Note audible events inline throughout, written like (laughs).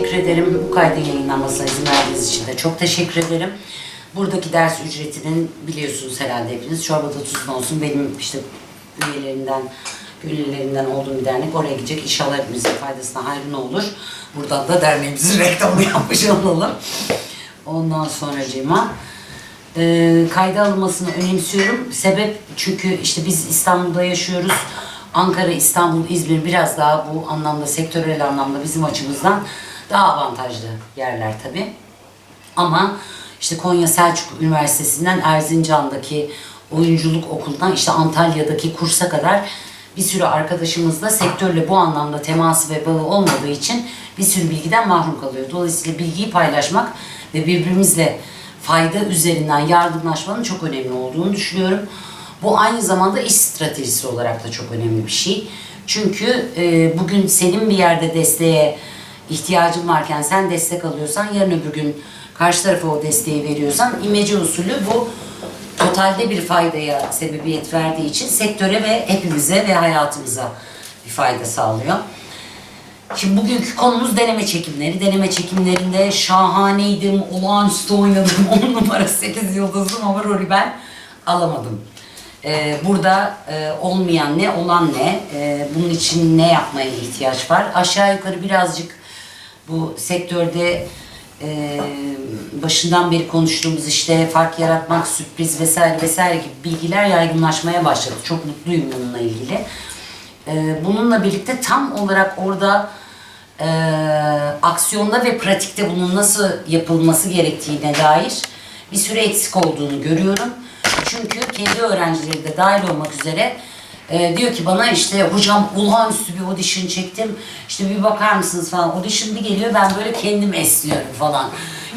bu kaydın yayınlanmasına izin verdiğiniz için de çok teşekkür ederim. Buradaki ders ücretinin biliyorsunuz herhalde hepiniz çorbada tuzun olsun benim işte üyelerinden, gönüllülerinden olduğum bir dernek oraya gidecek. İnşallah hepimizin faydasına hayrına olur. Buradan da derneğimizin (laughs) reklamını yapmış olalım. Ondan sonra Cema e, kayda alınmasını önemsiyorum. Sebep çünkü işte biz İstanbul'da yaşıyoruz. Ankara, İstanbul, İzmir biraz daha bu anlamda, sektörel anlamda bizim açımızdan daha avantajlı yerler tabii. Ama işte Konya Selçuk Üniversitesi'nden Erzincan'daki oyunculuk okulundan işte Antalya'daki kursa kadar bir sürü arkadaşımızla sektörle bu anlamda teması ve bağı olmadığı için bir sürü bilgiden mahrum kalıyor. Dolayısıyla bilgiyi paylaşmak ve birbirimizle fayda üzerinden yardımlaşmanın çok önemli olduğunu düşünüyorum. Bu aynı zamanda iş stratejisi olarak da çok önemli bir şey. Çünkü e, bugün senin bir yerde desteğe ihtiyacın varken sen destek alıyorsan yarın öbür gün karşı tarafa o desteği veriyorsan imece usulü bu totalde bir faydaya sebebiyet verdiği için sektöre ve hepimize ve hayatımıza bir fayda sağlıyor. Şimdi bugünkü konumuz deneme çekimleri. Deneme çekimlerinde şahaneydim, olağanüstü oynadım, (laughs) 10 numara 8 yıldızım ama rolü ben alamadım. Ee, burada e, olmayan ne, olan ne, e, bunun için ne yapmaya ihtiyaç var? Aşağı yukarı birazcık bu sektörde e, başından beri konuştuğumuz işte fark yaratmak, sürpriz vesaire vesaire gibi bilgiler yaygınlaşmaya başladı. Çok mutluyum bununla ilgili. E, bununla birlikte tam olarak orada e, aksiyonda ve pratikte bunun nasıl yapılması gerektiğine dair bir süre eksik olduğunu görüyorum. Çünkü kendi öğrencileri de dahil olmak üzere e, diyor ki bana işte hocam olağanüstü bir audition çektim. İşte bir bakar mısınız falan. Audition bir geliyor ben böyle kendim esniyorum falan.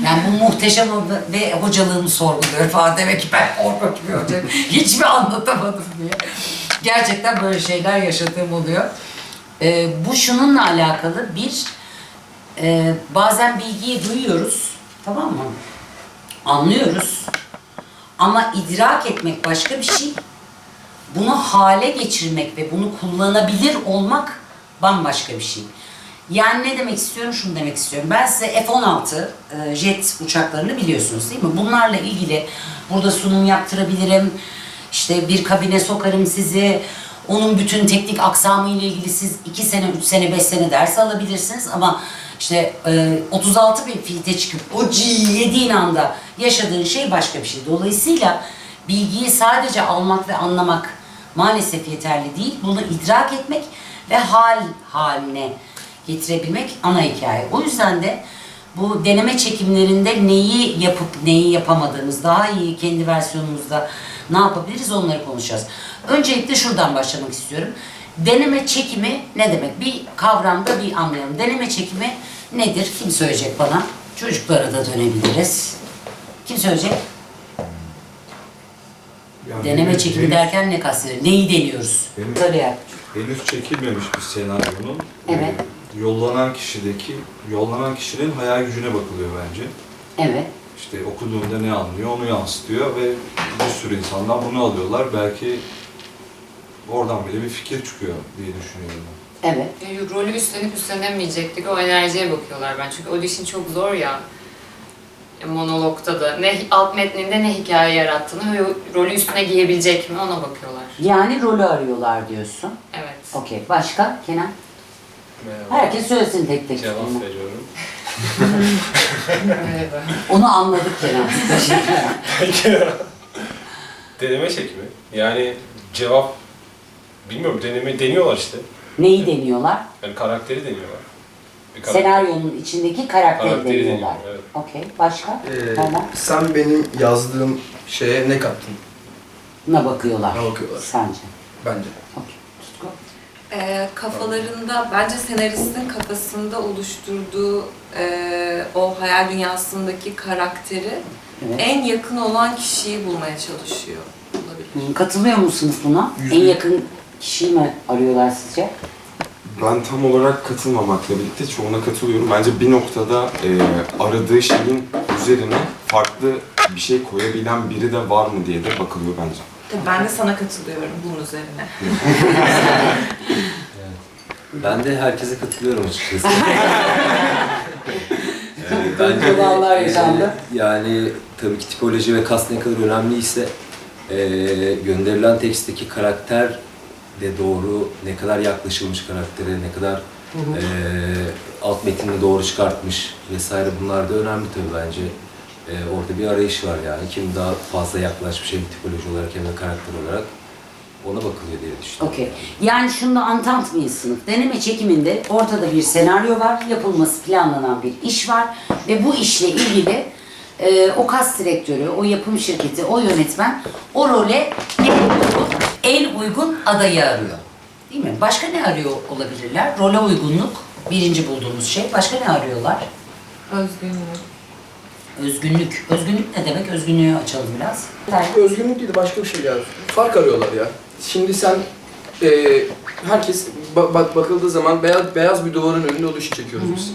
Yani bu muhteşem ve hocalığımı sorguluyor falan. Demek ki ben korkunç bir hocayım. (laughs) Hiçbir anlatamadım diye. Gerçekten böyle şeyler yaşadığım oluyor. E, bu şununla alakalı bir e, bazen bilgiyi duyuyoruz. Tamam mı? Anlıyoruz. Ama idrak etmek başka bir şey. Bunu hale geçirmek ve bunu kullanabilir olmak bambaşka bir şey. Yani ne demek istiyorum? Şunu demek istiyorum. Ben size F-16 e, jet uçaklarını biliyorsunuz değil mi? Bunlarla ilgili burada sunum yaptırabilirim. İşte bir kabine sokarım sizi. Onun bütün teknik aksamı ile ilgili siz 2 sene, 3 sene, 5 sene ders alabilirsiniz ama işte e, 36 bin fite çıkıp o G'yi yediğin anda yaşadığın şey başka bir şey. Dolayısıyla bilgiyi sadece almak ve anlamak maalesef yeterli değil. Bunu idrak etmek ve hal haline getirebilmek ana hikaye. O yüzden de bu deneme çekimlerinde neyi yapıp neyi yapamadığımız, daha iyi kendi versiyonumuzda ne yapabiliriz onları konuşacağız. Öncelikle şuradan başlamak istiyorum. Deneme çekimi ne demek? Bir kavramda bir anlayalım. Deneme çekimi nedir? Kim söyleyecek bana? Çocuklara da dönebiliriz. Kim söyleyecek? Yani Deneme çekimi henüz- derken ne kastediyor? Neyi deniyoruz? Ya. Henüz çekilmemiş bir senaryonun Evet. e, yollanan kişideki, yollanan kişinin hayal gücüne bakılıyor bence. Evet. İşte okuduğunda ne anlıyor onu yansıtıyor ve bir sürü insandan bunu alıyorlar. Belki oradan bile bir fikir çıkıyor diye düşünüyorum ben. Evet. E, rolü üstlenip üstlenemeyecektik o enerjiye bakıyorlar ben. Çünkü audition çok zor ya. E, monologta da ne alt metninde ne hikaye yarattığını ve rolü üstüne giyebilecek mi ona bakıyorlar. Yani rolü arıyorlar diyorsun. Evet. Okey. Başka? Kenan? Merhaba. Herkes söylesin tek tek. Cevap veriyorum. Merhaba. (laughs) Onu anladık Kenan. (laughs) Deneme çekimi. Yani cevap bilmiyorum deneme deniyorlar işte. Neyi deniyorlar? Yani karakteri deniyorlar. Karakter- Senaryonun içindeki karakteri Karakteri deniyorlar. deniyor, evet. Okey. Başka? Ee, Tamam. sen benim yazdığım şeye ne kattın Buna bakıyorlar. Ne bakıyorlar? Sence? bence? Okey. Tutku. Ee, kafalarında, bence senaristin kafasında oluşturduğu e, o hayal dünyasındaki karakteri Evet. en yakın olan kişiyi bulmaya çalışıyor olabilir. Hı, Katılıyor musunuz buna? Yüzde- En yakın kişiyi mi arıyorlar sizce? Ben tam olarak katılmamakla birlikte çoğuna katılıyorum. Bence bir noktada e, aradığı şeyin üzerine farklı bir şey koyabilen biri de var mı diye de bakılıyor bence. Tabii ben de sana katılıyorum bunun üzerine. Ben de herkese katılıyorum açıkçası. (laughs) bence de, olanlar e, yaşandı. yani tabii ki tipoloji ve kas ne kadar önemliyse e, gönderilen tekstteki karakter de doğru, ne kadar yaklaşılmış karaktere, ne kadar e, alt metnini doğru çıkartmış vesaire bunlar da önemli tabii bence. E, orada bir arayış var yani. Kim daha fazla yaklaşmış hem tipoloji olarak hem de karakter olarak ona bakılıyor diye düşünüyorum. Okey. Yani şunu da antant mıyız sınıf? Deneme çekiminde ortada bir senaryo var, yapılması planlanan bir iş var ve bu işle ilgili e, o kas direktörü, o yapım şirketi, o yönetmen o role uygun, en uygun adayı arıyor. Değil mi? Başka ne arıyor olabilirler? Role uygunluk, birinci bulduğumuz şey. Başka ne arıyorlar? Özgünlük. Özgünlük. Özgünlük ne demek? Özgünlüğü açalım biraz. Özgünlük değil de başka bir şey ya. Fark arıyorlar ya. Şimdi sen e, herkes ba- bak bakıldığı zaman beyaz beyaz bir duvarın önünde o işi çekiyoruz biz.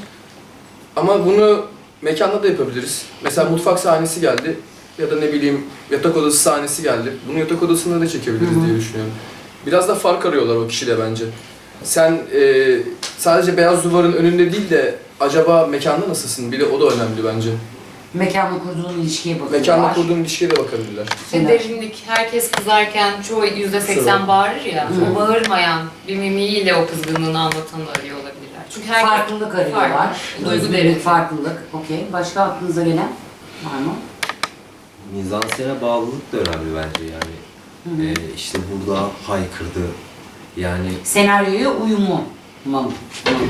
Ama bunu mekanda da yapabiliriz. Mesela mutfak sahnesi geldi ya da ne bileyim yatak odası sahnesi geldi. Bunu yatak odasında da çekebiliriz diye düşünüyorum. Biraz da fark arıyorlar o kişide bence. Sen e, sadece beyaz duvarın önünde değil de acaba mekanda nasılsın? Bir de o da önemli bence. Mekanla kurduğun ilişkiye bakıyorlar. Mekanla kurduğun ilişkiye de bakabilirler. Ve derinlik, herkes kızarken çoğu yüzde seksen bağırır ya. O bağırmayan bir mimiğiyle o kızgınlığını anlatanı arıyor olabilirler. Çünkü herkes Farklılık arıyorlar. Farklı. Duygu derinliği. farklılık. Okey. Başka aklınıza gelen var mı? Mizansene bağlılık da önemli bence yani. Ee, işte burada haykırdı. Yani Senaryoya uyumu mu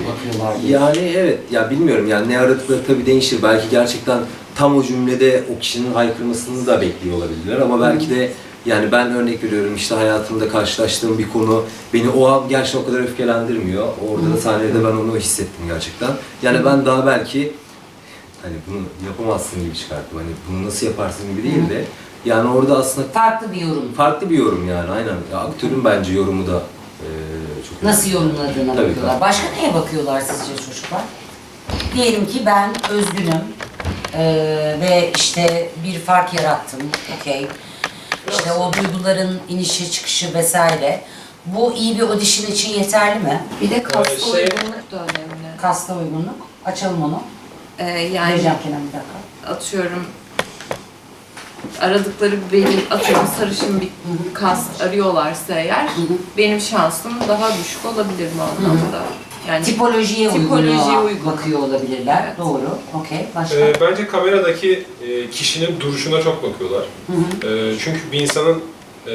bakıyorlar yani evet ya bilmiyorum yani ne aradıkları tabii değişir. Belki gerçekten tam o cümlede o kişinin haykırmasını da bekliyor olabilirler ama belki de yani ben örnek veriyorum işte hayatımda karşılaştığım bir konu beni o an gerçekten o kadar öfkelendirmiyor. Orada da sahnede ben onu hissettim gerçekten. Yani ben daha belki hani bunu yapamazsın gibi çıkarttım. Hani bunu nasıl yaparsın gibi değil de yani orada aslında Farklı bir yorum. farklı bir yorum yani aynen. Ya, aktörün bence yorumu da eee çok önemli. Nasıl yorumladığına Tabii, bakıyorlar. tabii. Başka neye bakıyorlar sizce çocuklar? Diyelim ki ben özgünüm eee, ve işte bir fark yarattım. Okey. İşte o duyguların inişi çıkışı vesaire. Bu iyi bir audition için yeterli mi? Bir de kaslı şey- uygunluk da önemli. Kasta uygunluk. Açalım onu. Ee, yani Vereceğim Kenan bir dakika. atıyorum aradıkları benim atıyorum sarışın bir kast arıyorlarsa eğer benim şansım daha düşük olabilir mi anlamda? Yani Tipolojiye, Tipolojiye uygun, uygun. bakıyor olabilirler. Evet. Doğru. Okey. Başka? Ee, bence kameradaki e, kişinin duruşuna çok bakıyorlar. Ee, çünkü bir insanın e,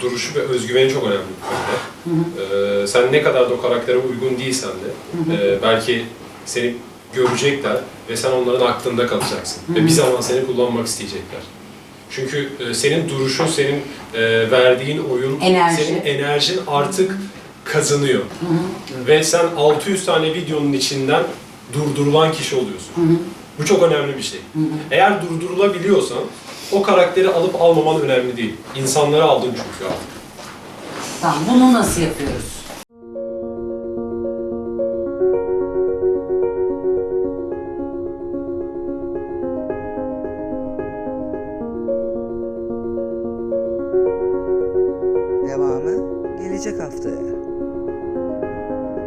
duruşu ve özgüveni çok önemli bu konuda. Ee, sen ne kadar da o karaktere uygun değilsen de e, belki seni görecekler ve sen onların aklında kalacaksın. Ve bir zaman seni kullanmak isteyecekler. Çünkü e, senin duruşun, senin e, verdiğin oyun, Enerji. senin enerjin artık kazanıyor. Ve sen 600 tane videonun içinden durdurulan kişi oluyorsun. Bu çok önemli bir şey. Eğer durdurulabiliyorsan o karakteri alıp almaman önemli değil. İnsanları aldın çünkü artık. Tamam. Bunu nasıl yapıyoruz?